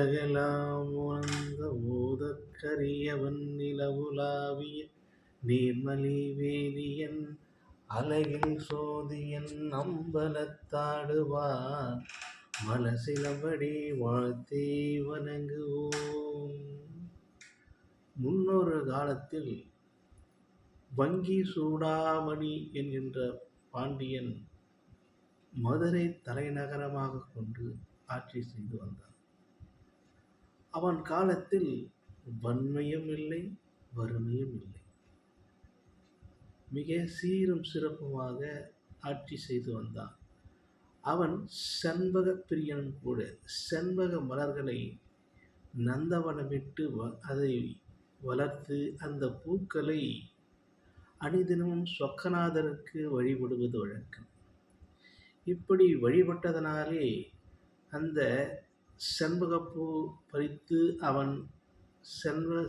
உலகெலாம் உணர்ந்த ஓதக்கரியவன் நிலவுலாவிய நீர்மலி வேதியன் சோதியன் அம்பலத்தாடுவான் மலசிலபடி வாழ்த்தி வணங்குவோம். முன்னொரு காலத்தில் வங்கி சூடாமணி என்கின்ற பாண்டியன் மதுரை தலைநகரமாக கொண்டு ஆட்சி செய்து வந்தார் அவன் காலத்தில் வன்மையும் இல்லை வறுமையும் இல்லை மிக சீரும் சிறப்புமாக ஆட்சி செய்து வந்தான். அவன் செண்பக பிரியனும் கூட செண்பக மலர்களை நந்தவனமிட்டு வ அதை வளர்த்து அந்த பூக்களை அணிதினமும் சொக்கநாதருக்கு வழிபடுவது வழக்கம். இப்படி வழிபட்டதனாலே அந்த செண்பகப்பூ பறித்து அவன் செல்வ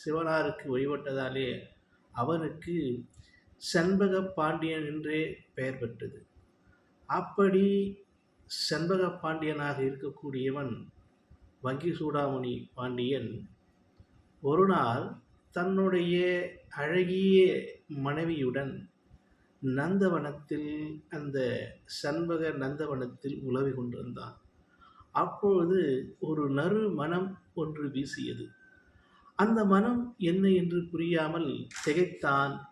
சிவனாருக்கு வழிபட்டதாலே அவனுக்கு செண்பக பாண்டியன் என்றே பெயர் பெற்றது. அப்படி செண்பக பாண்டியனாக இருக்கக்கூடியவன் வங்கி சூடாமணி பாண்டியன் ஒரு நாள் தன்னுடைய அழகிய மனைவியுடன் நந்தவனத்தில் அந்த சண்பக நந்தவனத்தில் உலவி கொண்டிருந்தான். அப்பொழுது ஒரு நறு மனம் ஒன்று வீசியது. அந்த மனம் என்ன என்று புரியாமல் திகைத்தான்.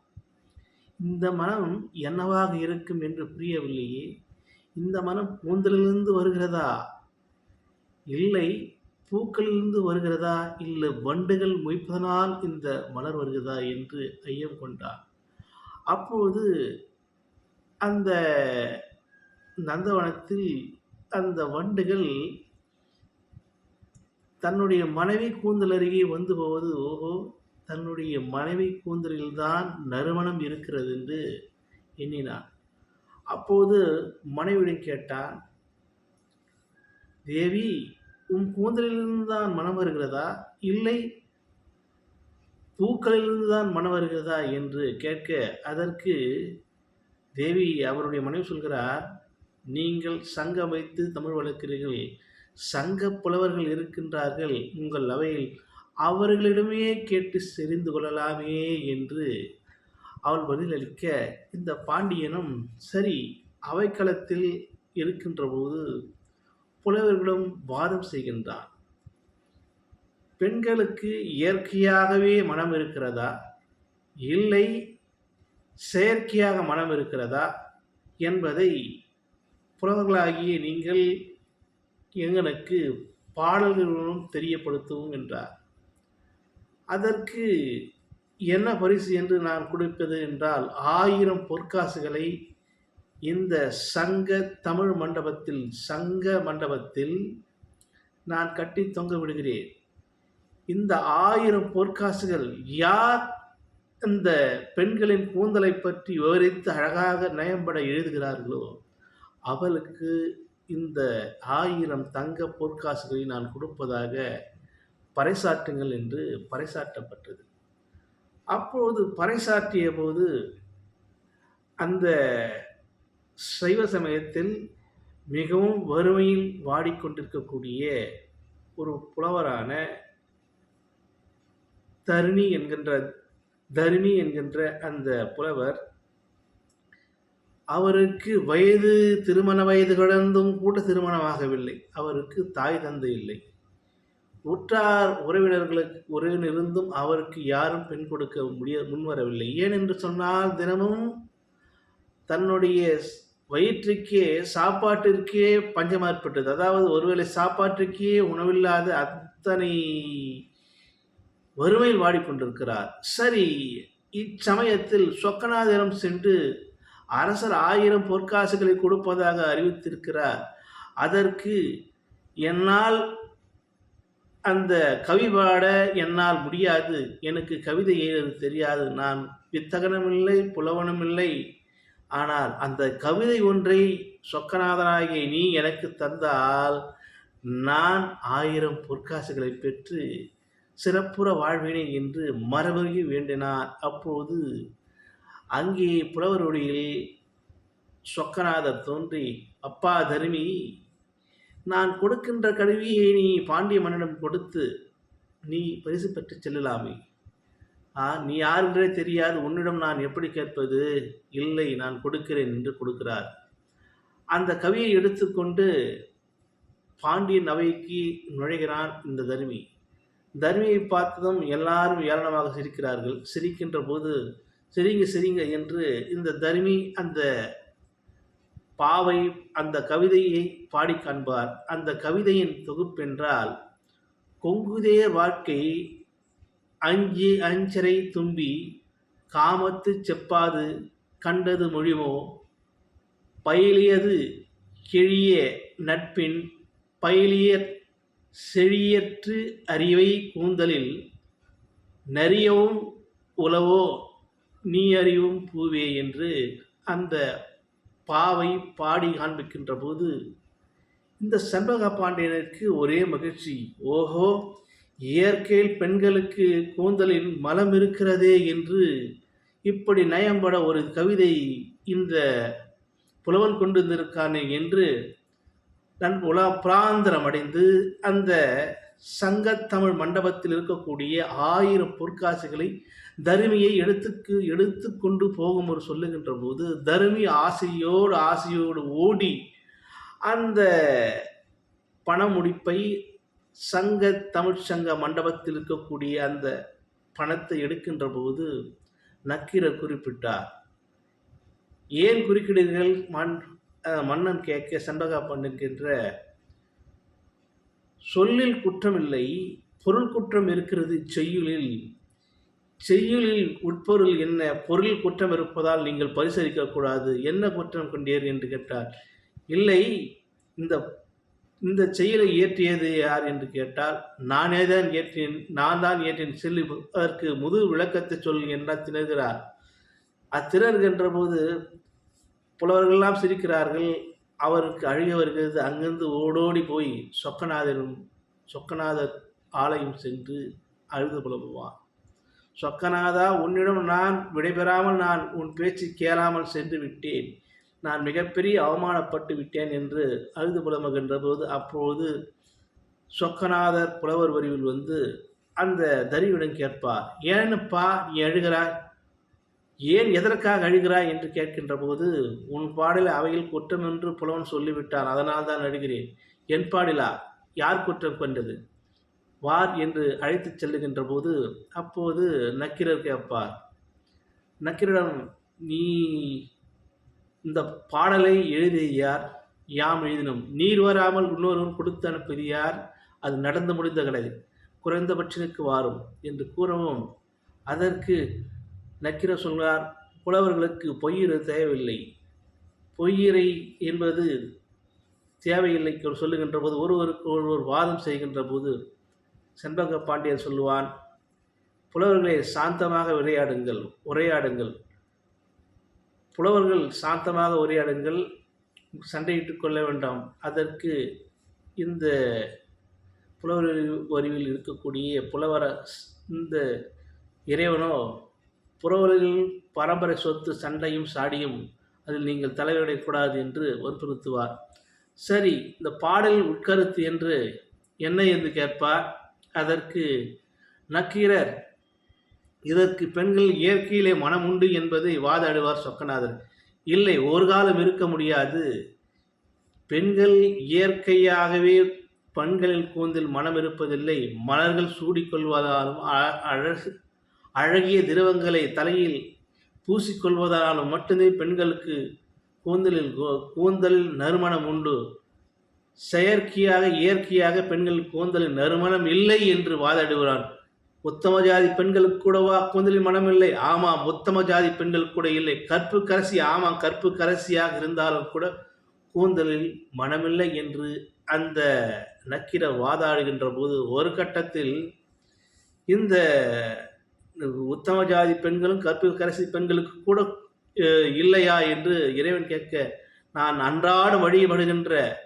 இந்த மனம் என்னவாக இருக்கும் என்று புரியவில்லையே. இந்த மனம் கூந்தலிலிருந்து வருகிறதா? இல்லை பூக்களிலிருந்து வருகிறதா? இல்லை வண்டுகள் மொய்ப்பதனால் இந்த மலர் வருகிறதா? என்று ஐயம் கொண்டார் அப்போது அந்த நந்தவனத்தில் அந்த வண்டுகள் தன்னுடைய மனைவி கூந்தல் அருகே வந்து போவது ஓஹோ தன்னுடைய மனைவி கூந்தலில்தான் நறுமணம் இருக்கிறது என்று எண்ணினான். அப்போது மனைவியிடம் கேட்டான் தேவி உன் கூந்தலிலிருந்து தான் மனம் வருகிறதா? இல்லை பூக்களிலிருந்து தான் மனம் வருகிறதா? என்று கேட்க அதற்கு தேவி அவருடைய மனைவி சொல்கிறார் நீங்கள் சங்கம் வைத்து தமிழ் வளர்க்கிறீர்கள். சங்க புலவர்கள் இருக்கின்றார்கள். உங்கள் அவையில் அவர்களிடமே கேட்டு செறிந்து கொள்ளலாமே என்று அவள் பதிலளிக்க இந்த பாண்டியனும் சரி அவைக்களத்தில் இருக்கின்ற போது புலவர்களும் வாதம் செய்கின்றான் பெண்களுக்கு இயற்கையாகவே மனம் இருக்கிறதா? இல்லை செயற்கையாக மனம் இருக்கிறதா? என்பதை புலவர்களாகிய நீங்கள் எங்களுக்கு பாடல்களும் தெரியப்படுத்தவும் என்றார். அதற்கு என்ன பரிசு என்று நான் கொடுப்பது என்றால் ஆயிரம் பொற்காசுகளை இந்த சங்க தமிழ் மண்டபத்தில் சங்க மண்டபத்தில் நான் கட்டி தொங்க விடுகிறேன். இந்த ஆயிரம் பொற்காசுகள் யார் இந்த பெண்களின் கூந்தலை பற்றி விவரித்து அழகாக நயம்பட எழுதுகிறார்களோ அவளுக்கு இந்த ஆயிரம் தங்க பொற்காசுகளை நான் கொடுப்பதாக பறைசாட்டுங்கள் என்று பறைசாட்டப்பட்டது அப்போது பறைசாற்றிய போது அந்த சைவ சமயத்தில் மிகவும் வறுமையில் வாடிக்கொண்டிருக்கக்கூடிய ஒரு புலவரான தருணி என்கின்ற தருணி என்கின்ற அந்த புலவர் அவருக்கு வயது திருமண வயது கடந்தும் கூட திருமணமாகவில்லை. அவருக்கு தாய் தந்தை இல்லை. உற்றார் உறவினர்களுக்கு உறவினிருந்தும் அவருக்கு யாரும் பெண் கொடுக்க முடிய முன்வரவில்லை. ஏன் என்று சொன்னால் தினமும் தன்னுடைய வயிற்றுக்கே சாப்பாட்டிற்கே பஞ்சம் ஏற்பட்டது. அதாவது ஒருவேளை சாப்பாட்டிற்கே உணவில்லாத அத்தனை வறுமையில் வாடிக்கொண்டிருக்கிறார். சரி இச்சமயத்தில் சொக்கநாதரம் சென்று அரசர் ஆயிரம் பொற்காசுகளை கொடுப்பதாக அறிவித்திருக்கிறார். அதற்கு என்னால் அந்த கவி பாட என்னால் முடியாது. எனக்கு கவிதை எழுத தெரியாது. நான் வித்தகனமில்லை புலவனுமில்லை. ஆனால் அந்த கவிதை ஒன்றை சொக்கநாதனாகிய நீ எனக்கு தந்தால் நான் ஆயிரம் பொற்காசுகளை பெற்று சிறப்புற வாழ்வினை என்று மரபுகி வேண்டினார். அப்போது அங்கே புலவருடைய சொக்கநாதர் தோன்றி அப்பா தருமி நான் கொடுக்கின்ற கருவியை நீ பாண்டிய மன்னனிடம் கொடுத்து நீ பரிசு பெற்றுச் செல்லலாமே. ஆ நீ யாருன்றே தெரியாது உன்னிடம் நான் எப்படி கேட்பது? இல்லை நான் கொடுக்கிறேன் என்று கொடுக்கிறார். அந்த கவியை எடுத்துக்கொண்டு பாண்டியன் அவைக்கு நுழைகிறான் இந்த தருமி. தருமியை பார்த்ததும் எல்லாரும் ஏளனமாக சிரிக்கிறார்கள். சிரிக்கின்ற போது சரிங்க சரிங்க என்று இந்த தர்மி அந்த பாவை அந்த கவிதையை பாடி காண்பார். அந்த கவிதையின் தொகுப்பென்றால் கொங்குதே வாழ்க்கை அஞ்சி அஞ்சரை தும்பி காமத்து செப்பாது கண்டது மொழிமோ? பயிலியது கிழிய நட்பின் பயிலியற் செழியற்று அறிவை கூந்தலில் நரியவும் உளவோ நீ அறிவும் பூவே என்று அந்த பாவை பாடி காண்பிக்கின்ற போது இந்த செண்பக பாண்டியனுக்கு ஒரே மகிழ்ச்சி. ஓஹோ இயற்கையில் பெண்களுக்கு கூந்தலின் மலம் இருக்கிறதே என்று இப்படி நயம்பட ஒரு கவிதை இந்த புலவன் கொண்டு வந்திருக்கானே என்று நன் உலா பிராந்திரம் அடைந்து அந்த சங்கத்தமிழ் மண்டபத்தில் இருக்கக்கூடிய ஆயிரம் பொற்காசுகளை தருமியை எடுத்துக்கு எடுத்து கொண்டு போகும் ஒரு சொல்லுகின்ற போது தருமி ஆசையோடு ஆசையோடு ஓடி அந்த பணமுடிப்பை சங்க தமிழ் சங்க மண்டபத்தில் இருக்கக்கூடிய அந்த பணத்தை எடுக்கின்ற போது நக்கீரர் குறிப்பிட்டார். ஏன் குறுக்கிடுங்கள் மண் மன்னன் கேட்க செண்பகா பண்ணுகின்ற சொல்லில் குற்றமில்லை பொருள் குற்றம் இருக்கிறது செய்யுளில். செய்யுளில் உட்பொருள் என்ன? பொருள் குற்றம் இருப்பதால் நீங்கள் பரிசரிக்கக்கூடாது என்ன குற்றம் கொண்டீர் என்று கேட்டார். இல்லை இந்த இந்த செயலை இயற்றியது யார் என்று கேட்டால் நானே தான் ஏற்றேன் நான் தான் ஏற்றேன் செல்லி அதற்கு முது விளக்கத்தை சொல் என்றால் திணறுகிறார்? அத்திணறுகின்ற போது புலவர்கள்லாம் சிரிக்கிறார்கள். அவருக்கு அழுக வருகிறது. அங்கிருந்து ஓடோடி போய் சொக்கநாதரும் சொக்கநாதர் ஆலயம் சென்று அழுது புலம்புவான். சொக்கநாதா உன்னிடம் நான் விடைபெறாமல் நான் உன் பேச்சு கேளாமல் சென்று விட்டேன். நான் மிகப்பெரிய அவமானப்பட்டு விட்டேன் என்று அழுது புலம்புகின்ற போது அப்போது சொக்கநாதர் புலவர் வரிவில் வந்து அந்த தரிவிடம் கேட்பார். ஏன்னுப்பா நீ எழுகிறாய் ஏன் எதற்காக அழுகிறாய் என்று கேட்கின்ற போது உன் பாடல அவையில் குற்றம் என்று புலவன் சொல்லிவிட்டான் அதனால் தான் அழுகிறேன். என் பாடிலா? யார் குற்றம் கொண்டது? வார் என்று அழைத்துச் செல்லுகின்ற போது அப்போது நக்கிரர் கேட்பார் நக்கிரிடம் நீ இந்த பாடலை எழுதிய யார்? யாம் எழுதினோம். நீர் வராமல் இன்னொருவன் கொடுத்து அனுப்பியது யார்? அது நடந்து முடிந்த கடை குறைந்தபட்சனுக்கு வாரும் என்று கூறவும் அதற்கு நக்கிர சொல்கிறார் புலவர்களுக்கு பொய்யிரு தேவையில்லை. பொய்யிரை என்பது தேவையில்லை சொல்லுகின்ற போது ஒருவருக்கு ஒருவர் வாதம் செய்கின்ற போது செண்பக பாண்டியன் சொல்லுவான் புலவர்களை சாந்தமாக விளையாடுங்கள் உரையாடுங்கள். புலவர்கள் சாந்தமாக உரையாடுங்கள் சண்டையிட்டு கொள்ள வேண்டாம். அதற்கு இந்த புலவர் வரிவில் இருக்கக்கூடிய புலவர இந்த இறைவனோ புலவர்கள் பரம்பரை சொத்து சண்டையும் சாடியும் அதில் நீங்கள் தலையிடக்கூடாது என்று வற்புறுத்துவார். சரி இந்த பாடலில் உட்கருத்து என்று என்ன என்று கேட்பார். அதற்கு நக்கீரர் இதற்கு பெண்கள் இயற்கையிலே மனம் உண்டு என்பதை வாதாடுவார் சொக்கநாதர். இல்லை ஒரு காலம் இருக்க முடியாது. பெண்கள் இயற்கையாகவே பெண்களின் கூந்தில் மனம் இருப்பதில்லை. மலர்கள் சூடிக்கொள்வதாலும் அழகு அழகிய திரவங்களை தலையில் பூசிக்கொள்வதாலும் மட்டுமே பெண்களுக்கு கூந்தலில் கூந்தலில் நறுமணம் உண்டு. செயற்கையாக இயற்கையாக பெண்கள் கூந்தலில் நறுமணம் இல்லை என்று வாதாடுகிறான். உத்தம ஜாதி பெண்களுக்கு கூடவா? கூந்தலில் மனம் இல்லை. ஆமாம் உத்தம ஜாதி பெண்கள் கூட இல்லை. கற்பு கரசி ஆமாம் கற்பு கரசியாக இருந்தாலும் கூட கூந்தலில் மனமில்லை என்று அந்த நக்கிர வாதாடுகின்ற போது ஒரு கட்டத்தில் இந்த உத்தம ஜாதி பெண்களும் கற்பில் கரசி பெண்களுக்கு கூட இல்லையா என்று இறைவன் கேட்க நான் அன்றாட வழிபடுகின்ற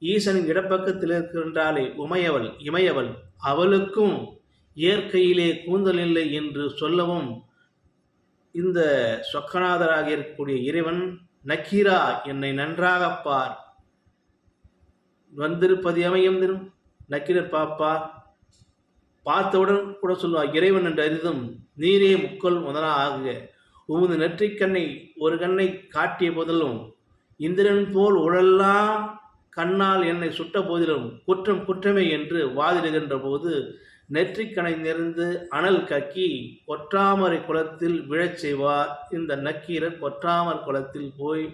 ஈசனின் இடப்பக்கத்தில் இருக்கின்றாலே உமையவள் இமையவள் அவளுக்கும் இயற்கையிலே கூந்தல் இல்லை என்று சொல்லவும் இந்த சொக்கநாதராக இருக்கக்கூடிய இறைவன் நக்கீரா என்னை நன்றாக பார். வந்திருப்பது எமையும் நக்கீரர் பாப்பா பார்த்தவுடன் கூட சொல்லுவார் இறைவன் என்று அறிந்தும் நீரே முக்கொள் முதலா ஆகுக. உமது நெற்றிக்கண்ணை ஒரு கண்ணை காட்டிய போதிலும் இந்திரன் போல் உழல்லாம் கண்ணால் என்னை சுட்ட போதிலும் குற்றம் குற்றமே என்று வாதிடுகின்ற போது நெற்றிக்கணை நிறைந்து அனல் கக்கி கொற்றாமரை குளத்தில் விழச் செய்வார். இந்த நக்கீரர் கொற்றாமர் குளத்தில் போய்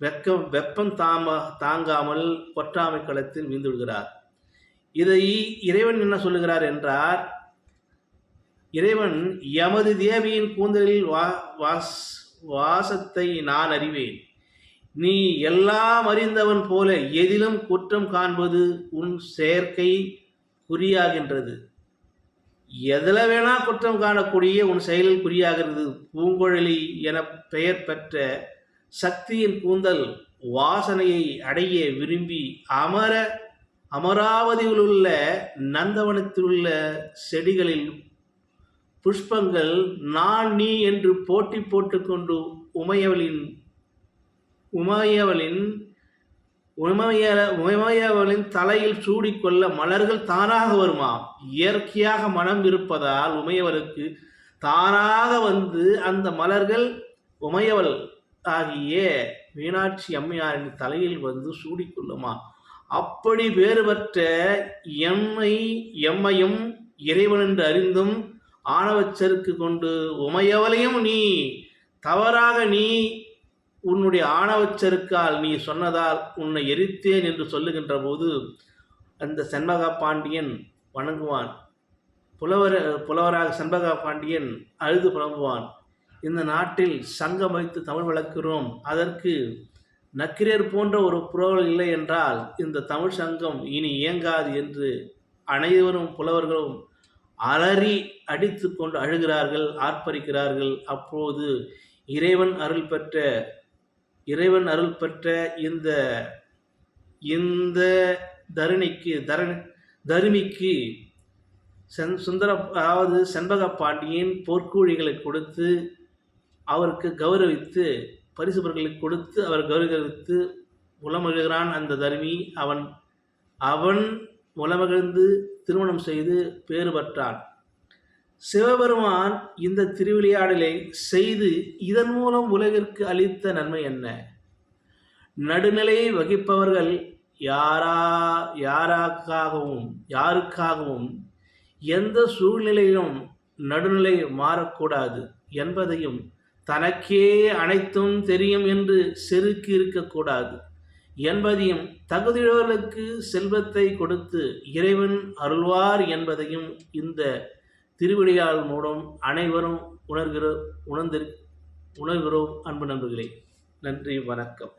வெக்கம் வெப்பம் தாம தாங்காமல் கொற்றாமை குளத்தில் வீழ்ந்து விடுகிறார். இதை இறைவன் என்ன சொல்லுகிறார் என்றார்? இறைவன் எமது தேவியின் கூந்தலில் வா வாஸ் வாசத்தை நான் அறிவேன். நீ எல்லாம் அறிந்தவன் போல எதிலும் குற்றம் காண்பது உன் செயற்கை குறியாகின்றது. எதில் வேணா குற்றம் காணக்கூடிய உன் செயலில் குறியாகிறது. பூங்குழலி என பெயர் பெற்ற சக்தியின் கூந்தல் வாசனையை அடைய விரும்பி அமர அமராவதியில் உள்ள நந்தவனத்தில் உள்ள செடிகளில் புஷ்பங்கள் நான் நீ என்று போட்டி போட்டுக்கொண்டு உமையவளின் உமையவளின் உமைய உமையவளின் தலையில் சூடிக்கொள்ள மலர்கள் தானாக வருமாம். இயற்கையாக மனம் இருப்பதால் உமையவருக்கு தானாக வந்து அந்த மலர்கள் உமையவள் ஆகிய மீனாட்சி அம்மையாரின் தலையில் வந்து சூடிக்கொள்ளுமா அப்படி வேறுபட்ட எம்மை எம்மையும் இறைவன் என்று அறிந்தும் ஆணவச்சருக்கு கொண்டு உமையவளையும் நீ தவறாக நீ உன்னுடைய ஆணவச்சருக்கால் நீ சொன்னதால் உன்னை எரித்தேன் என்று சொல்லுகின்ற போது அந்த செண்பகா பாண்டியன் வணங்குவான். புலவர புலவராக செண்பகா பாண்டியன் அழுது புலம்புவான். இந்த நாட்டில் சங்கம் வைத்து தமிழ் வளர்க்கிறோம். அதற்கு நக்கிரர் போன்ற ஒரு புலவர் இல்லை என்றால் இந்த தமிழ் சங்கம் இனி இயங்காது என்று அனைவரும் புலவர்களும் அலறி அடித்து கொண்டு அழுகிறார்கள் ஆர்ப்பரிக்கிறார்கள். அப்போது இறைவன் அருள் பெற்ற இறைவன் அருள் பெற்ற இந்த இந்த தருணிக்கு தரணி தருமிக்கு சென் சுந்தர அதாவது செண்பக பாண்டியின் பொற்கூழிகளை கொடுத்து அவருக்கு கௌரவித்து பரிசு பொருட்களை கொடுத்து அவர் கௌரவித்து உளமகிழ்கிறான் அந்த தருமி. அவன் அவன் உலமகிழ்ந்து திருமணம் செய்து பேறு பெற்றான். சிவபெருமான் இந்த திருவிளையாடலை செய்து இதன் மூலம் உலகிற்கு அளித்த நன்மை என்ன? நடுநிலையை வகிப்பவர்கள் யாரா யாராக்காகவும் யாருக்காகவும் எந்த சூழ்நிலையிலும் நடுநிலை மாறக்கூடாது என்பதையும் தனக்கே அனைத்தும் தெரியும் என்று செருக்கு இருக்கக்கூடாது என்பதையும் தகுதியுள்ளவர்களுக்கு செல்வத்தை கொடுத்து இறைவன் அருள்வார் என்பதையும் இந்த திருவிடையாள் மூலம் அனைவரும் உணர்கிற உணர்ந்திரு உணர்கிறோம். அன்பு நண்பர்களே நன்றி வணக்கம்.